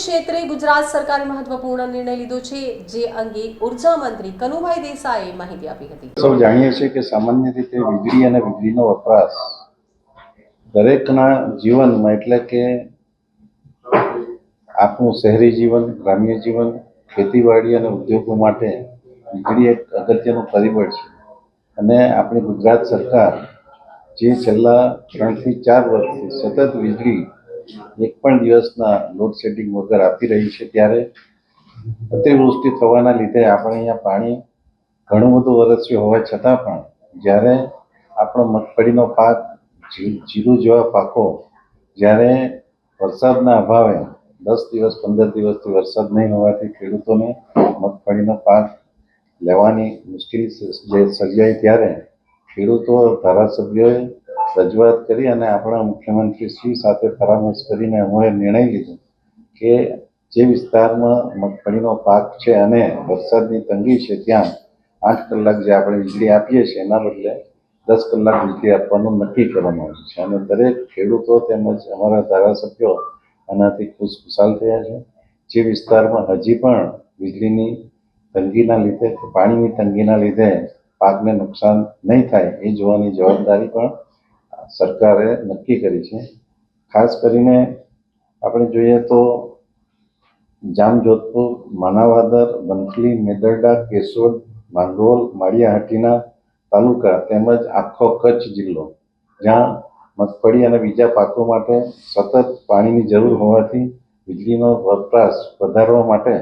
ક્ષેત્રે ગુજરાત સરકારે મહત્વપૂર્ણ નિર્ણય લીધો છે, જે અંગે ઊર્જા મંત્રી કનુભાઈ દેસાઈએ માહિતી આપી હતી. સૌ જાણીએ છીએ કે સામાન્ય રીતે વીજળી અને વીજળીનો વપરાશ દરેકના જીવનમાં એટલે કે આપણું શહેરી જીવન, ગ્રામ્ય જીવન, ખેતીવાડી અને ઉદ્યોગો માટે વીજળી એક અગત્યનું પરિબળ છે. અને આપણી ગુજરાત સરકાર જે છેલ્લા ત્રણથી ચાર વર્ષથી સતત વીજળી એક પણ દિવસના લોડ શેડિંગ વગર આપી રહી છે ત્યારે અતિવૃષ્ટિ થવાના લીધે આપણે અહીંયા પાણી ઘણું બધું વરસ્યું હોવા છતાં પણ જ્યારે આપણો મગફળીનો પાક જીરું જેવા પાકો જ્યારે વરસાદના અભાવે દસ દિવસ, પંદર દિવસથી વરસાદ નહીં હોવાથી ખેડૂતોને મગફળીનો પાક લેવાની મુશ્કેલી સ- જે સર્જાઈ ત્યારે ખેડૂતો ધારાસભ્યોએ રજૂઆત કરી અને આપણા મુખ્યમંત્રી શ્રી સાથે પરામર્શ કરીને અમે નિર્ણય લીધો કે જે વિસ્તારમાં મગફળીનો પાક છે અને વરસાદની તંગી છે ત્યાં આઠ કલાક જે આપણે વીજળી આપીએ છીએ, એના બદલે દસ કલાક વીજળી આપવાનું નક્કી કરવામાં આવ્યું છે. અને દરેક ખેડૂતો તેમજ અમારા ધારાસભ્યો આનાથી ખુશખુશાલ થયા છે. જે વિસ્તારમાં હજી પણ વીજળીની તંગીના લીધે, પાણીની તંગીના લીધે પાકને નુકસાન નહીં થાય એ જોવાની જવાબદારી પણ સરકારે નક્કી કરી છે. ખાસ કરીને આપણે જોઈએ તો જામજોધપુર માનાવાદર વંથલી, મેદરડા, કેશોદ, માંડોલ, માળિયાહાટીના તાલુકા તેમજ આખો કચ્છ જિલ્લો, જ્યાં મગફળી અને બીજા પાકો માટે સતત પાણીની જરૂર હોવાથી વીજળીનો વપરાશ વધારવા માટે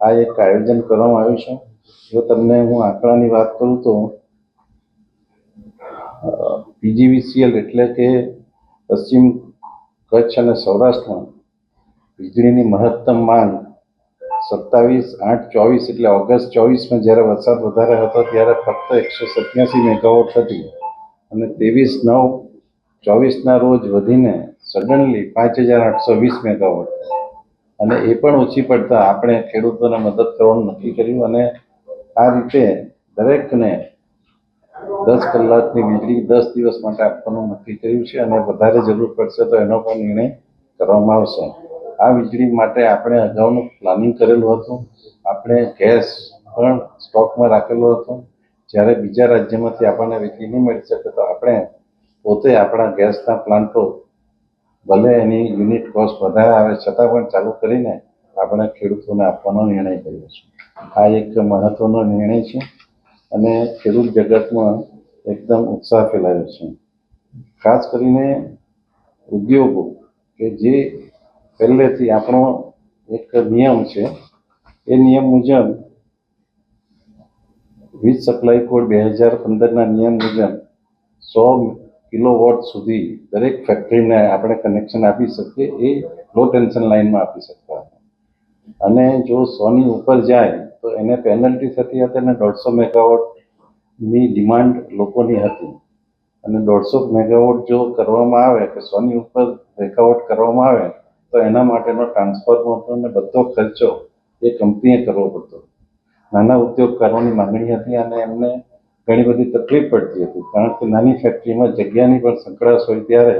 આ એક આયોજન કરવામાં આવ્યું છે. જો તમને હું આંકડાની વાત કરું તો પીજીવીસીએલ એટલે કે પશ્ચિમ કચ્છ અને સૌરાષ્ટ્રમાં વીજળીની મહત્તમ માંગ સત્તાવીસ આઠ ચોવીસ એટલે ઓગસ્ટ ચોવીસમાં જ્યારે વરસાદ વધારે હતો ત્યારે ફક્ત એકસો સત્યાસી મેગાવોટ હતી. અને ત્રેવીસ નવ ચોવીસના રોજ વધીને સડનલી પાંચ હજાર આઠસો વીસ મેગાવોટ. અને એ પણ ઓછી પડતા આપણે ખેડૂતોને મદદ કરવાનું નક્કી કર્યું અને આ રીતે દરેકને દસ કલાકની વીજળી દસ દિવસ માટે આપવાનું નક્કી કર્યું છે અને વધારે જરૂર પડશે તો એનો પણ નિર્ણય કરવામાં આવશે. આ વીજળી માટે આપણે અગાઉનું પ્લાનિંગ કરેલું હતું. આપણે ગેસ પણ સ્ટોકમાં રાખેલો હતો. જ્યારે બીજા રાજ્યમાંથી આપણને વીજળી નહીં મળી શકે તો આપણે પોતે આપણા ગેસના પ્લાન્ટો ભલે એની યુનિટ કોસ્ટ વધારે આવે છતાં પણ ચાલુ કરીને આપણે ખેડૂતોને આપવાનો નિર્ણય કર્યો છે. આ એક મહત્વનો નિર્ણય છે. અને ખેડૂત જગતમાં એકદમ ઉત્સાહ ફેલાયો છે. ખાસ કરીને ઉદ્યોગો કે જે પહેલેથી આપણો એક નિયમ છે, એ નિયમ મુજબ વીજ સપ્લાય કોડ બે હજાર પંદરના નિયમ મુજબ સો કિલોવોટ સુધી દરેક ફેક્ટરીને આપણે કનેક્શન આપી શકીએ, એ લો ટેન્શન લાઇનમાં આપી શકતા અને જો સોની ઉપર જાય તો એને પેનલ્ટી થતી હતી અને દોઢસો મેગાવોટની ડિમાન્ડ લોકોની હતી. અને દોઢસો મેગાવોટ જો કરવામાં આવે, કે સોની ઉપર મેગાવોટ કરવામાં આવે, તો એના માટેનો ટ્રાન્સફોર્મર અને બધો ખર્ચો એ કંપનીએ કરવો પડતો. નાના ઉદ્યોગકારોની માંગણી હતી અને એમને ઘણી બધી તકલીફ પડતી હતી. કારણ કે નાની ફેક્ટરીમાં જગ્યાની પણ સંકળાશ હોય ત્યારે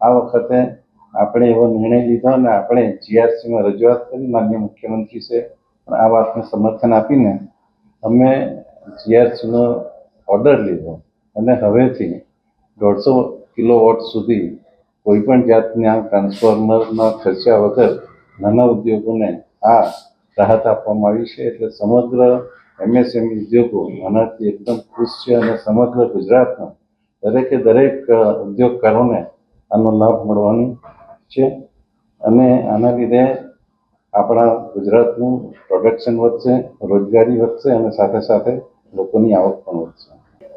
આ વખતે આપણે એવો નિર્ણય લીધો અને આપણે જીઆરસીમાં રજૂઆત કરી, માન્ય મુખ્યમંત્રી છે પણ આ વાતને સમર્થન આપીને અમે જીઆરસીનો ઓર્ડર લીધો. અને હવેથી દોઢસો કિલો વોટ સુધી કોઈ પણ જાતના ટ્રાન્સફોર્મરના ખર્ચા વગર નાના ઉદ્યોગોને આ રાહત આપવામાં આવી છે. એટલે સમગ્ર એમએસએમઈ ઉદ્યોગો આનાથી એકદમ ખુશ છે અને સમગ્ર ગુજરાતના દરેકે દરેક ઉદ્યોગકારોને આનો લાભ મળવાનો છે. અને આના લીધે આપણા ગુજરાતનું પ્રોડક્શન વધશે, રોજગારી વધશે અને સાથે સાથે લોકોની આવક પણ વધશે.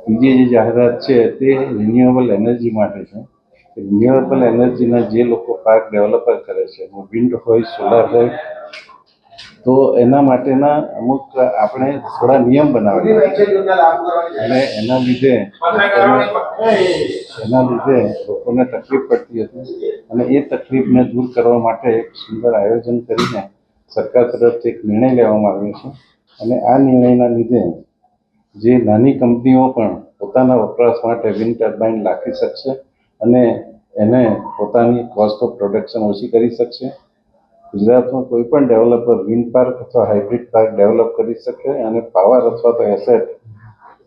બીજી જે જાહેરાત છે તે રિન્યુએબલ એનર્જી માટે છે. રિન્યુએબલ એનર્જીના જે લોકો પાર્ક ડેવલપર કરે છે વિન્ડ હોય સોલાર હોય તો એના માટેના અમુક આપણે થોડા નિયમ બનાવ્યા છે. અને એના લીધે એના લીધે લોકોને તકલીફ પડતી હતી. અને એ તકલીફને દૂર કરવા માટે એક સુંદર આયોજન કરીને સરકાર તરફથી એક નિર્ણય લેવામાં આવ્યો છે. અને આ નિર્ણયના લીધે જે નાની કંપનીઓ પણ પોતાના વપરાશ માટે વિન્ડ ટર્બાઇન રાખી શકશે અને એને પોતાની કોસ્ટ ઓફ પ્રોડક્શન ઓછી કરી શકશે. ગુજરાતમાં કોઈ પણ ડેવલપર વિન્ડ પાર્ક અથવા હાઇબ્રિડ પાર્ક ડેવલપ કરી શકે અને પાવર અથવા તો એસેટ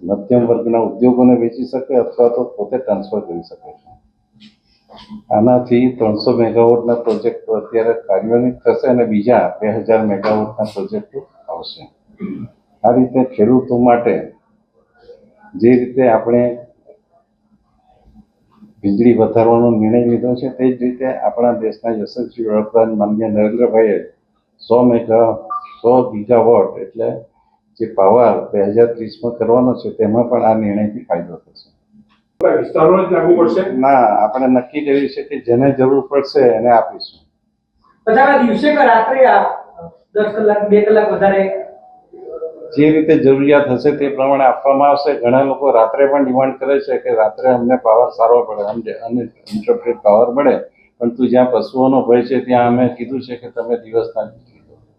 મધ્યમ વર્ગના ઉદ્યોગોને વેચી શકે અથવા તો પોતે ટ્રાન્સફર કરી શકે છે. આનાથી ત્રણસો મેગાવોટના પ્રોજેક્ટો અત્યારે કાર્યાન્વિત થશે અને બીજા બે હજાર મેગાવોટના પ્રોજેક્ટો આવશે. આ રીતે ખેડૂતો માટે જે રીતે આપણે વીજળી વધારવાનો નિર્ણય લીધો છે તે જ રીતે આપણા દેશના યશસ્વી વડાપ્રધાન માનનીય નરેન્દ્રભાઈએ સો મેગા સો ગીગાવોટ એટલે જે પાવર બે હજાર ત્રીસમાં કરવાનો છે તેમાં પણ આ નિર્ણયથી ફાયદો થશે. ના આપણે નક્કી કર્યું છે કે જેને જરૂર પડશે એને આપીશું. દિવસે કે રાત્રે દસ કલાક બે કલાક વધારે જે રીતે જરૂરિયાત હશે તે પ્રમાણે આપવામાં આવશે. ઘણા લોકો રાત્રે પણ ડિમાન્ડ કરે છે કે રાત્રે અમને પાવર સારો પડે અમને ઇન્ટરપ્રેટ પાવર મળે. પરંતુ જ્યાં પશુઓનો ભય છે ત્યાં અમે કીધું છે કે તમે દિવસના